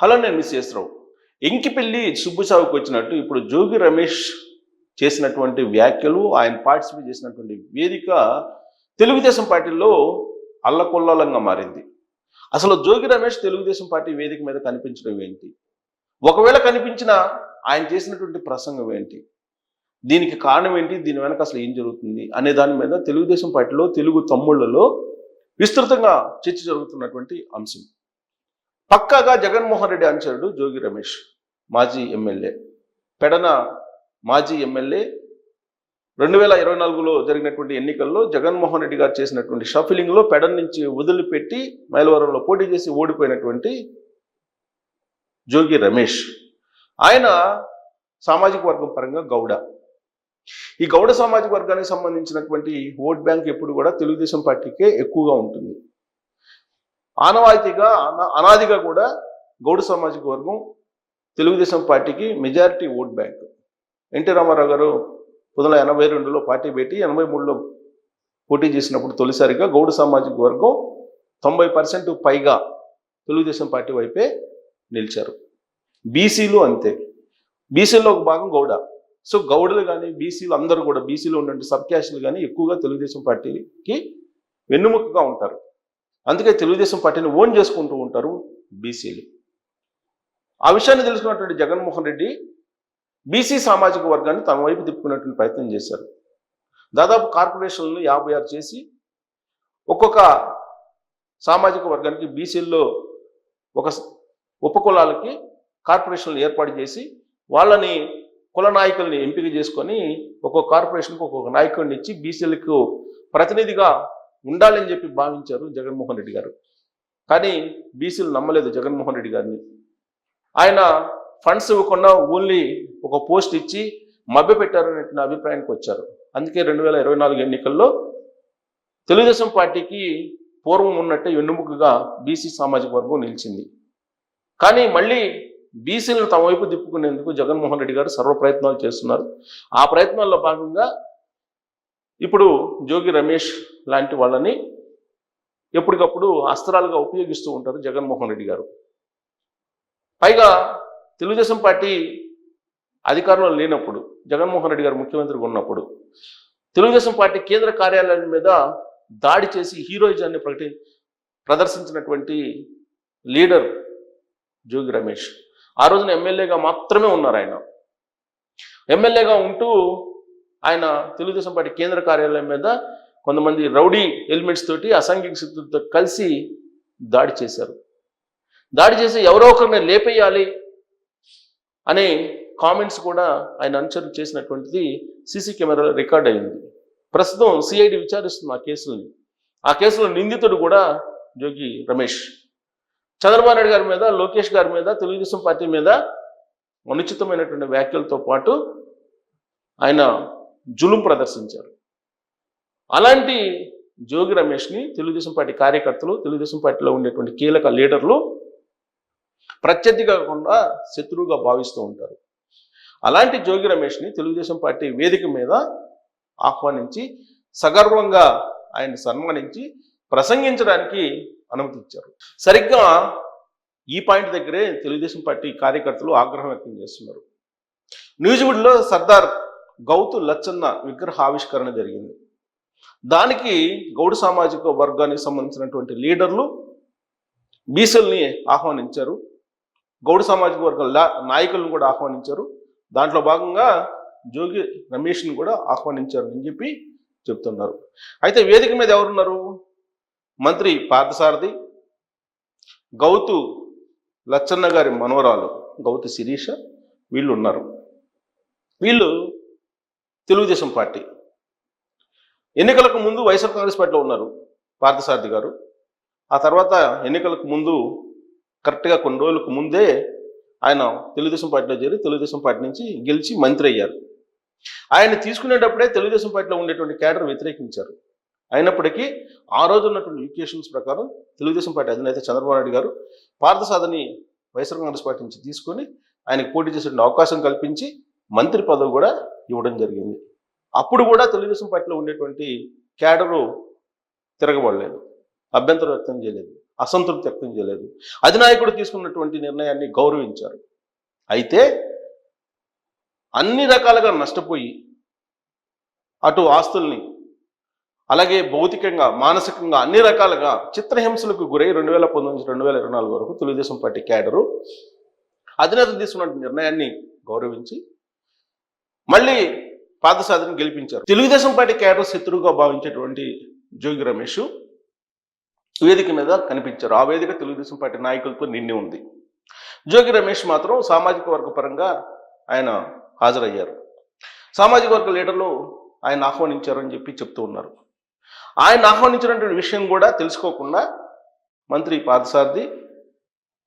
Hello నేను miss చేసరావు. ఎంకిపెల్లి సుబ్బుసావుకు వచ్చినట్టు ఇప్పుడు జోగి రమేష్ చేసినటువంటి వ్యాఖ్యలు ఆయన పార్టిసిపేట్ చేసినటువంటి వేదిక తెలుగుదేశం పార్టీలో అల్లకొల్లోలంగా మారింది. అసలు జోగి రమేష్ తెలుగుదేశం పార్టీ వేదిక మీద కనిపించడం ఏంటి? ఒకవేళ కనిపించిన ఆయన చేసినటువంటి ప్రసంగం ఏంటి? దీనికి కారణం ఏంటి? దీని వెనక అసలు ఏం జరుగుతుంది? అనే దాని మీద తెలుగుదేశం పార్టీలో తెలుగు తమ్ముళ్ళలో విస్తృతంగా చర్చ జరుగుతున్నటువంటి అంశం. పక్కాగా జగన్మోహన్ రెడ్డి అనుచరుడు జోగి రమేష్ మాజీ ఎమ్మెల్యే. పెడన మాజీ ఎమ్మెల్యే. రెండు వేల ఇరవై నాలుగులో జరిగినటువంటి ఎన్నికల్లో జగన్మోహన్ రెడ్డి గారు చేసినటువంటి షఫిలింగ్లో పెడన్ నుంచి వదిలిపెట్టి మైలవరంలో పోటీ చేసి ఓడిపోయినటువంటి జోగి రమేష్. ఆయన సామాజిక వర్గం పరంగా గౌడ. ఈ గౌడ సామాజిక వర్గానికి సంబంధించినటువంటి ఓట్ బ్యాంక్ ఎప్పుడు కూడా తెలుగుదేశం పార్టీకే ఎక్కువగా ఉంటుంది. ఆనవాయితీగా అనాదిగా కూడా గౌడ సామాజిక వర్గం తెలుగుదేశం పార్టీకి majority vote bank. N T Rama Rao garu పంతొమ్మిది వందల ఎనభై రెండులో పార్టీ పెట్టి ఎనభై మూడులో పోటీ చేసినప్పుడు తొలిసారిగా గౌడ సామాజిక వర్గం తొంభై పర్సెంట్ పైగా తెలుగుదేశం పార్టీ వైపే నిలిచారు. బీసీలు అంతే. బీసీలో ఒక భాగం గౌడ. సో గౌడలు కానీ బీసీలు అందరూ కూడా బీసీలో ఉన్నటువంటి సబ్ క్యాస్టులు కానీ ఎక్కువగా తెలుగుదేశం పార్టీకి వెన్నుముకగా ఉంటారు. అందుకే తెలుగుదేశం పార్టీని ఓన్ చేసుకుంటూ ఉంటారు బీసీలు. ఆ విషయాన్ని తెలుసుకున్నటువంటి జగన్మోహన్ రెడ్డి బీసీ సామాజిక వర్గాన్ని తన వైపు తిప్పుకునేటువంటి ప్రయత్నం చేశారు. దాదాపు కార్పొరేషన్లు యాభై ఆరు చేసి ఒక్కొక్క సామాజిక వర్గానికి బీసీల్లో ఒక ఉపకులాలకి కార్పొరేషన్లు ఏర్పాటు చేసి వాళ్ళని కుల నాయకుల్ని ఎంపిక చేసుకొని ఒక్కొక్క కార్పొరేషన్కి ఒక్కొక్క నాయకుడిని ఇచ్చి బీసీలకు ప్రతినిధిగా ఉండాలని చెప్పి భావించారు జగన్మోహన్ రెడ్డి గారు. కానీ బీసీలు నమ్మలేదు జగన్మోహన్ రెడ్డి గారిని. ఆయన ఫండ్స్ ఇవ్వకుండా ఓన్లీ ఒక పోస్ట్ ఇచ్చి మభ్యపెట్టారనే అభిప్రాయానికి వచ్చారు. అందుకే రెండు వేల ఇరవై నాలుగు ఎన్నికల్లో తెలుగుదేశం పార్టీకి పూర్వం ఉన్నట్టే వెన్నుముకగా బీసీ సామాజిక వర్గం నిలిచింది. కానీ మళ్ళీ బీసీలను తమ వైపు తిప్పుకునేందుకు జగన్మోహన్ రెడ్డి గారు సర్వ ప్రయత్నాలు చేస్తున్నారు. ఆ ప్రయత్నాల్లో భాగంగా ఇప్పుడు జోగి రమేష్ లాంటి వాళ్ళని ఎప్పటికప్పుడు అస్త్రాలుగా ఉపయోగిస్తూ ఉంటారు జగన్మోహన్ రెడ్డి గారు. పైగా తెలుగుదేశం పార్టీ అధికారంలో లేనప్పుడు జగన్మోహన్ రెడ్డి గారు ముఖ్యమంత్రిగా ఉన్నప్పుడు తెలుగుదేశం పార్టీ కేంద్ర కార్యాలయం మీద దాడి చేసి హీరోయిజాన్ని ప్రకటి ప్రదర్శించినటువంటి లీడర్ జోగి రమేష్. ఆ రోజున ఎమ్మెల్యేగా మాత్రమే ఉన్నారు ఆయన. ఎమ్మెల్యేగా ఉంటూ ఆయన తెలుగుదేశం పార్టీ కేంద్ర కార్యాలయం మీద కొంతమంది రౌడీ ఎలిమెంట్స్ తోటి అసాంఘిక శక్తులతో కలిసి దాడి చేశారు. దాడి చేసి ఎవరో ఒకరిని లేపేయాలి అనే కామెంట్స్ కూడా ఆయన అనుచరులు చేసినటువంటిది సీసీ కెమెరాలో రికార్డ్ అయింది. ప్రస్తుతం సిఐడి విచారిస్తుంది ఆ కేసుల్ని. ఆ కేసులో నిందితుడు కూడా జోగి రమేష్. చంద్రబాబు నాయుడు గారి మీద లోకేష్ గారి మీద తెలుగుదేశం పార్టీ మీద అనుచితమైనటువంటి వ్యాఖ్యలతో పాటు ఆయన జులుం ప్రదర్శించారు. అలాంటి జోగి రమేష్ని తెలుగుదేశం పార్టీ కార్యకర్తలు తెలుగుదేశం పార్టీలో ఉండేటువంటి కీలక లీడర్లు ప్రత్యర్థి కాకుండా శత్రువుగా భావిస్తూ ఉంటారు. అలాంటి జోగి రమేష్ని తెలుగుదేశం పార్టీ వేదిక మీద ఆహ్వానించి సగర్వంగా ఆయన సన్మానించి ప్రసంగించడానికి అనుమతి ఇచ్చారు. సరిగ్గా ఈ పాయింట్ దగ్గరే తెలుగుదేశం పార్టీ కార్యకర్తలు ఆగ్రహం వ్యక్తం చేస్తున్నారు. న్యూజివుడ్లో సర్దార్ గౌతు లచ్చన్న విగ్రహ ఆవిష్కరణ జరిగింది. దానికి గౌడ సామాజిక వర్గానికి సంబంధించినటువంటి లీడర్లు బీసీలని ఆహ్వానించారు. గౌడ సామాజిక వర్గ లా- నాయకులను కూడా ఆహ్వానించారు. దాంట్లో భాగంగా జోగి రమేష్ని కూడా ఆహ్వానించారని చెప్పి చెప్తున్నారు. అయితే వేదిక మీద ఎవరున్నారు? మంత్రి పార్థసారథి గౌతు లచ్చన్న గారి మనవరాలు గౌతు శిరీష వీళ్ళు ఉన్నారు వీళ్ళు తెలుగుదేశం పార్టీ. ఎన్నికలకు ముందు వైఎస్ఆర్ కాంగ్రెస్ పార్టీలో ఉన్నారు పార్థసారథి గారు. ఆ తర్వాత ఎన్నికలకు ముందు కరెక్ట్గా కొన్ని రోజులకు ముందే ఆయన తెలుగుదేశం పార్టీలో చేరి తెలుగుదేశం పార్టీ నుంచి గెలిచి మంత్రి అయ్యారు. ఆయన తీసుకునేటప్పుడే తెలుగుదేశం పార్టీలో ఉండేటువంటి క్యాడర్ వ్యతిరేకించారు. అయినప్పటికీ ఆ రోజు ఉన్నటువంటి ఈక్వేషన్స్ ప్రకారం తెలుగుదేశం పార్టీ అధినేత చంద్రబాబు నాయుడు గారు పార్థసారథిని వైఎస్ఆర్ కాంగ్రెస్ పార్టీ నుంచి తీసుకొని ఆయనకు పోటీ చేసే అవకాశం కల్పించి మంత్రి పదవి కూడా ఇవ్వడం జరిగింది. అప్పుడు కూడా తెలుగుదేశం పార్టీలో ఉండేటువంటి క్యాడరు తిరగబడలేదు. అభ్యంతరం వ్యక్తం చేయలేదు. అసంతృప్తి వ్యక్తం చేయలేదు. అధినాయకుడు తీసుకున్నటువంటి నిర్ణయాన్ని గౌరవించారు. అయితే అన్ని రకాలుగా నష్టపోయి అటు ఆస్తుల్ని అలాగే భౌతికంగా మానసికంగా అన్ని రకాలుగా చిత్రహింసలకు గురై రెండు వేల పంతొమ్మిది నుంచి రెండు వేల ఇరవై నాలుగు వరకు తెలుగుదేశం పార్టీ క్యాడరు అధినేత తీసుకున్న నిర్ణయాన్ని గౌరవించి మళ్ళీ పాదసాధిని గెలిపించారు. తెలుగుదేశం పార్టీ క్యాడర్ శత్రువుగా భావించేటువంటి జోగి రమేష్ వేదిక మీద కనిపించారు. ఆ వేదిక తెలుగుదేశం పార్టీ నాయకులతో నిండి ఉంది. జోగి రమేష్ మాత్రం సామాజిక వర్గ పరంగా ఆయన హాజరయ్యారు. సామాజిక వర్గ లీడర్లు ఆయన ఆహ్వానించారని చెప్పి చెప్తూ ఉన్నారు. ఆయన ఆహ్వానించినటువంటి విషయం కూడా తెలుసుకోకుండా మంత్రి పాదసారథి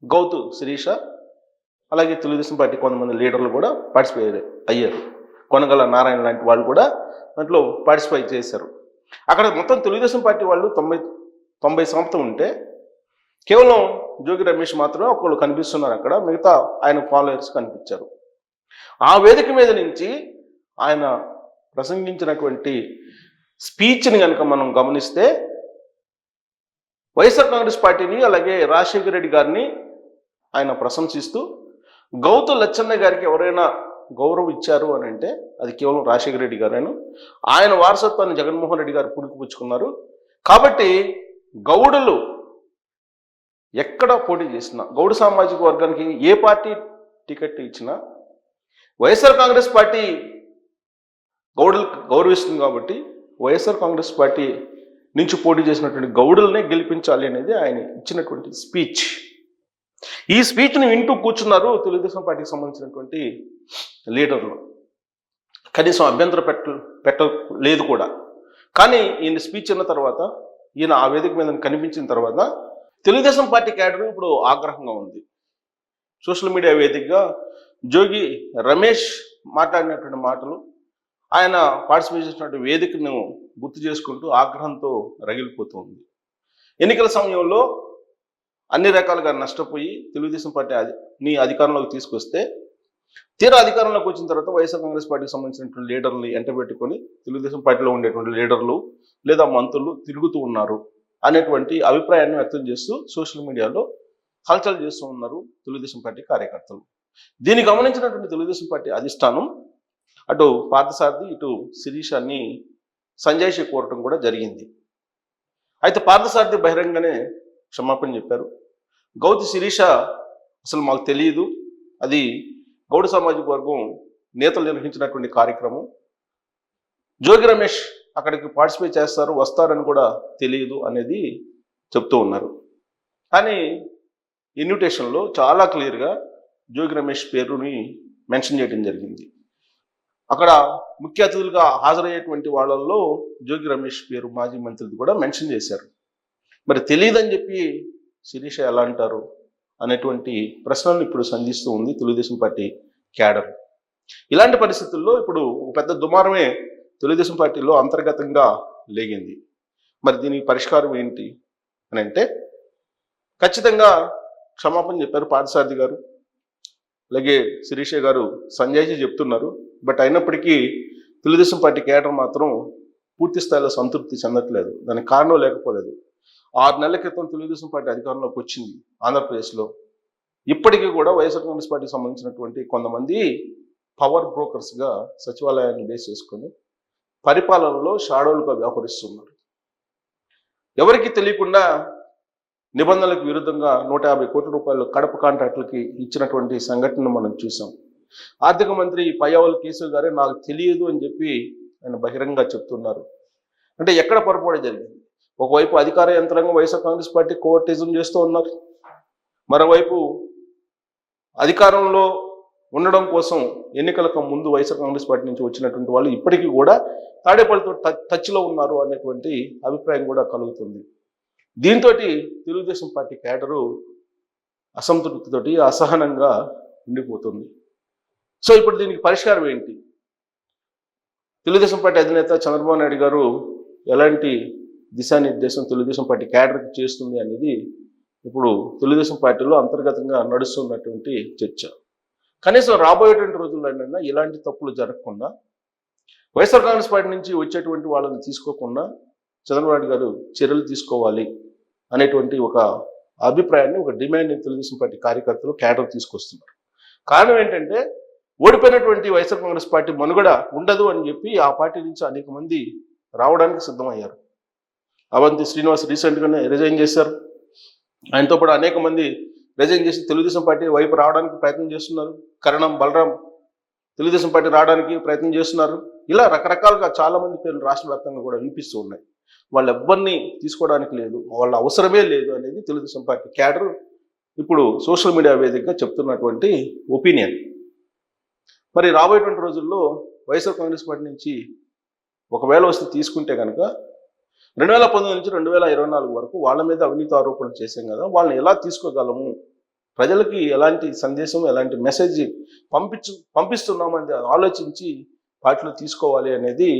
గౌతు శిరీష అలాగే తెలుగుదేశం పార్టీ కొంతమంది లీడర్లు కూడా పార్టిసిపేట్ అయ్యారు. కొనగల నారాయణ లాంటి వాళ్ళు కూడా దాంట్లో పార్టిసిపేట్ చేశారు. అక్కడ మొత్తం తెలుగుదేశం పార్టీ వాళ్ళు తొంభై తొంభై సంవత్సరం ఉంటే కేవలం జోగి రమేష్ మాత్రమే ఒకళ్ళు కనిపిస్తున్నారు అక్కడ మిగతా ఆయన ఫాలోయర్స్ కనిపించారు. ఆ వేదిక మీద నుంచి ఆయన ప్రసంగించినటువంటి స్పీచ్ని కనుక మనం గమనిస్తే వైఎస్ఆర్ కాంగ్రెస్ పార్టీని అలాగే రాజశేఖర రెడ్డి గారిని ఆయన ప్రశంసిస్తూ గౌతు లచ్చన్న గారికి ఎవరైనా గౌరవం ఇచ్చారు అని అంటే అది కేవలం రాజశేఖర రెడ్డి గారేను. ఆయన వారసత్వాన్ని జగన్మోహన్ రెడ్డి గారు పుణుకుపుచ్చుకున్నారు కాబట్టి గౌడులు ఎక్కడ పోటీ చేసినా గౌడ సామాజిక వర్గానికి ఏ పార్టీ టికెట్ ఇచ్చినా వైఎస్ఆర్ కాంగ్రెస్ పార్టీ గౌడులు గౌరవిస్తుంది కాబట్టి వైఎస్ఆర్ కాంగ్రెస్ పార్టీ నుంచి పోటీ చేసినటువంటి గౌడులనే గెలిపించాలి అనేది ఆయన ఇచ్చినటువంటి స్పీచ్. ఈ స్పీచ్ని వింటూ కూర్చున్నారు తెలుగుదేశం పార్టీకి సంబంధించినటువంటి లీడర్లు. కనీసం అభ్యంతరం పెట్ట పెట్ట లేదు కూడా. కానీ ఈయన స్పీచ్ అన్న తర్వాత ఈయన ఆ వేదిక మీద కనిపించిన తర్వాత తెలుగుదేశం పార్టీ క్యాడర్ ఇప్పుడు ఆగ్రహంగా ఉంది. సోషల్ మీడియా వేదికగా జోగి రమేష్ మాట్లాడినటువంటి మాటలు ఆయన పార్టిసిపేట్ చేసినటువంటి వేదికను గుర్తు చేసుకుంటూ ఆగ్రహంతో రగిలిపోతుంది. ఎన్నికల సమయంలో అన్ని రకాలుగా నష్టపోయి తెలుగుదేశం పార్టీ అది నీ అధికారంలోకి తీసుకొస్తే తీరా అధికారంలోకి వచ్చిన తర్వాత వైఎస్ఆర్ కాంగ్రెస్ పార్టీకి సంబంధించినటువంటి లీడర్లు ఎంటబెట్టుకొని తెలుగుదేశం పార్టీలో ఉండేటువంటి లీడర్లు లేదా మంత్రులు తిరుగుతూ ఉన్నారు అనేటువంటి అభిప్రాయాన్ని వ్యక్తం చేస్తూ సోషల్ మీడియాలో హల్చల్ చేస్తూ ఉన్నారు తెలుగుదేశం పార్టీ కార్యకర్తలు. దీన్ని గమనించినటువంటి తెలుగుదేశం పార్టీ అధిష్టానం అటు పార్థసారథి ఇటు శిరీషాన్ని సంజయ్ కోరటం కూడా జరిగింది. అయితే పార్థసారథి బహిరంగనే క్షమాపణ చెప్పారు. గౌతి శిరీష అసలు మాకు తెలియదు అది గౌడ సామాజిక వర్గం నేతలు నిర్వహించినటువంటి కార్యక్రమం. జోగి రమేష్ అక్కడికి పార్టిసిపేట్ చేస్తారు వస్తారని కూడా తెలియదు అనేది చెప్తూ ఉన్నారు. కానీ ఇన్విటేషన్లో చాలా క్లియర్గా జోగి రమేష్ పేరుని మెన్షన్ చేయడం జరిగింది. అక్కడ ముఖ్య అతిథులుగా హాజరయ్యేటువంటి వాళ్ళల్లో జోగి రమేష్ పేరు మాజీ మంత్రిది కూడా మెన్షన్ చేశారు. మరి తెలియదని చెప్పి శిరీష ఎలా అంటారు? అనేటువంటి ప్రశ్నలు ఇప్పుడు సంధిస్తూ ఉంది తెలుగుదేశం పార్టీ క్యాడర్. ఇలాంటి పరిస్థితుల్లో ఇప్పుడు ఒక పెద్ద దుమారమే తెలుగుదేశం పార్టీలో అంతర్గతంగా లేగింది. మరి దీనికి పరిష్కారం ఏంటి అని అంటే ఖచ్చితంగా క్షమాపణ చెప్పారు పార్థసారథి గారు. అలాగే శిరీష గారు సంజయ్జీ చెప్తున్నారు. బట్ అయినప్పటికీ తెలుగుదేశం పార్టీ కేడర్ మాత్రం పూర్తి స్థాయిలో సంతృప్తి చెందట్లేదు. దానికి కారణం లేకపోలేదు. ఆరు నెలల క్రితం తెలుగుదేశం పార్టీ అధికారంలోకి వచ్చింది ఆంధ్రప్రదేశ్లో. ఇప్పటికీ కూడా వైఎస్ఆర్ కాంగ్రెస్ పార్టీకి సంబంధించినటువంటి కొంతమంది పవర్ బ్రోకర్స్గా సచివాలయాన్ని బేస్ చేసుకొని పరిపాలనలో షాడోలుగా వ్యవహరిస్తున్నారు. ఎవరికి తెలియకుండా నిబంధనలకు విరుద్ధంగా నూట యాభై కోట్ల రూపాయలు కడప కాంట్రాక్టులకి ఇచ్చినటువంటి సంఘటనను మనం చూసాం. ఆర్థిక మంత్రి పయ్యావల్ కేశవ్ గారే నాకు తెలియదు అని చెప్పి ఆయన బహిరంగంగా చెప్తున్నారు. అంటే ఎక్కడ పొరపాటు జరిగింది? ఒకవైపు అధికార యంత్రాంగం వైఎస్ఆర్ కాంగ్రెస్ పార్టీ కోవర్టిజం చేస్తూ ఉన్నారు. మరోవైపు అధికారంలో ఉండడం కోసం ఎన్నికలకు ముందు వైఎస్ఆర్ కాంగ్రెస్ పార్టీ నుంచి వచ్చినటువంటి వాళ్ళు ఇప్పటికీ కూడా తాడేపల్లితో టచ్లో ఉన్నారు అనేటువంటి అభిప్రాయం కూడా కలుగుతుంది. దీంతో తెలుగుదేశం పార్టీ క్యాడరు అసంతృప్తితోటి అసహనంగా ఉండిపోతుంది. సో ఇప్పుడు దీనికి పరిష్కారం ఏంటి? తెలుగుదేశం పార్టీ అధినేత చంద్రబాబు నాయుడు గారు ఎలాంటి దిశానిర్దేశం తెలుగుదేశం పార్టీ కేడర్కి చేస్తుంది అనేది ఇప్పుడు తెలుగుదేశం పార్టీలో అంతర్గతంగా నడుస్తున్నటువంటి చర్చ. కనీసం రాబోయేటువంటి రోజుల్లోనైనా ఇలాంటి తప్పులు జరగకుండా వైఎస్ఆర్ కాంగ్రెస్ పార్టీ నుంచి వచ్చేటువంటి వాళ్ళని తీసుకోకుండా చంద్రబాబు నాయుడు గారు చర్యలు తీసుకోవాలి అనేటువంటి ఒక అభిప్రాయాన్ని ఒక డిమాండ్ తెలుగుదేశం పార్టీ కార్యకర్తలు కేడర్ తీసుకొస్తున్నారు. కారణం ఏంటంటే ఓడిపోయినటువంటి వైఎస్ఆర్ కాంగ్రెస్ పార్టీ మనుగడ ఉండదు అని చెప్పి ఆ పార్టీ నుంచి అనేక మంది రావడానికి సిద్ధమయ్యారు. అవంతి శ్రీనివాస్ రీసెంట్గానే రిజైన్ చేశారు. ఆయనతో పాటు అనేక మంది రిజైన్ చేసి తెలుగుదేశం పార్టీ వైపు రావడానికి ప్రయత్నం చేస్తున్నారు. కరణం బలరాం తెలుగుదేశం పార్టీ రావడానికి ప్రయత్నం చేస్తున్నారు. ఇలా రకరకాలుగా చాలా మంది పేర్లు రాష్ట్ర వ్యాప్తంగా కూడా వినిపిస్తూ ఉన్నాయి. వాళ్ళు ఎవ్వరిని తీసుకోవడానికి లేదు వాళ్ళ అవసరమే లేదు అనేది తెలుగుదేశం పార్టీ క్యాడర్ ఇప్పుడు సోషల్ మీడియా వేదికగా చెప్తున్నటువంటి ఒపీనియన్. మరి రాబోయేటువంటి రోజుల్లో వైఎస్ఆర్ కాంగ్రెస్ పార్టీ నుంచి ఒకవేళ వస్తే తీసుకుంటే కనుక రెండు వేల పంతొమ్మిది నుంచి రెండు వేల ఇరవై నాలుగు వరకు వాళ్ళ మీద అవినీతి ఆరోపణలు చేశాం కదా వాళ్ళని ఎలా తీసుకోగలము? ప్రజలకి ఎలాంటి సందేశం ఎలాంటి మెసేజ్ పంపించు పంపిస్తున్నామని ఆలోచించి పార్టీలో తీసుకోవాలి అనేది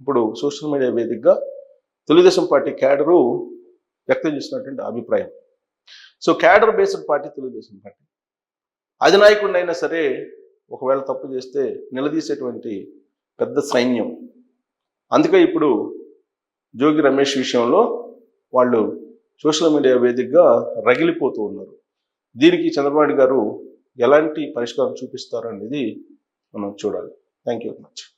ఇప్పుడు సోషల్ మీడియా వేదికగా తెలుగుదేశం పార్టీ క్యాడరు వ్యక్తం చేసినటువంటి అభిప్రాయం. So cadre based party Telugu Desam party. అధినాయకుడినైనా సరే ఒకవేళ తప్పు చేస్తే నిలదీసేటువంటి పెద్ద సైన్యం. అందుకే ఇప్పుడు జోగి రమేష్ విషయంలో వాళ్ళు సోషల్ మీడియా వేదికగా రగిలిపోతూ ఉన్నారు. దీనికి చంద్రబాబు గారు ఎలాంటి పరిష్కారం చూపిస్తారు అనేది మనం చూడాలి. Thank you very much